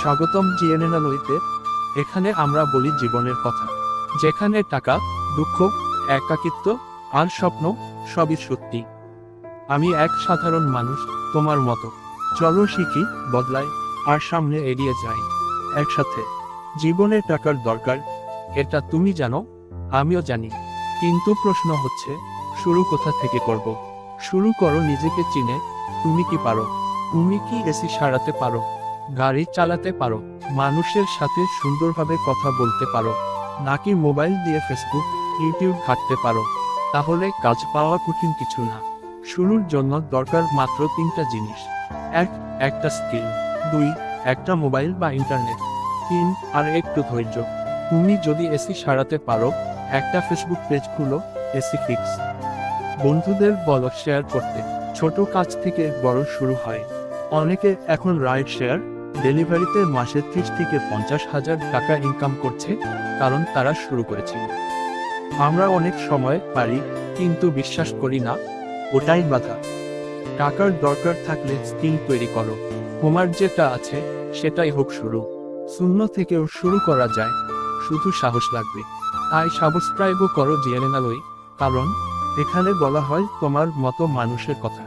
স্বাগতম জিএনএনালইতে এখানে আমরা বলি জীবনের কথা। যেখানে টাকা, দুঃখ, একাকিত্ব, আর স্বপ্ন, সবই সত্যি। আমি এক সাধারণ মানুষ, তোমার মতো। চলো শিখি, বদলাই, আর সামনে এড়িয়ে যাই। একসাথে। জীবনে টাকার দরকার, এটা তুমি জানো, আমিও জানি। কিন্তু প্রশ্ন হচ্ছে, শুরু কোথা থেকে করব? শুরু করো নিজেকে চিনে, তুমি কি পারো? তুমি কি এসি সারাতে পারো? গাড়ি চালাতে পারো, মানুষের সাথে সুন্দরভাবে কথা বলতে পারো, নাকি মোবাইল দিয়ে ফেসবুক ইউটিউব ঘাঁটতে পারো, তাহলে কাজ পাওয়া কঠিন কিছু না। শুরুর জন্য দরকার মাত্র তিনটা জিনিস। এক, একটা স্কিল। দুই, একটা মোবাইল বা ইন্টারনেট। তিন, আর একটু ধৈর্য। তুমি যদি এসি সারাতে পারো, একটা ফেসবুক পেজ খুলো এসি ফিক্স বন্ধুদের বলো শেয়ার করতে। ছোট কাজ থেকে বড় শুরু হয়। অনেকে এখন রাইড শেয়ার ডেলিভারিতে মাসে ত্রিশ থেকে পঞ্চাশ হাজার টাকা ইনকাম করছে, কারণ তারা শুরু করেছিল আমরা অনেক সময় পারি, কিন্তু বিশ্বাস করি না, ওটাই বাধা। টাকার দরকার থাকলে স্কিল তৈরি করো। তোমার যেটা আছে, সেটাই হোক শুরু। শূন্য থেকেও শুরু করা যায়, শুধু সাহস লাগবে। তাই সাবস্ক্রাইবও করো জিএনএনালই কারণ এখানে বলা হয় তোমার মতো মানুষের কথা।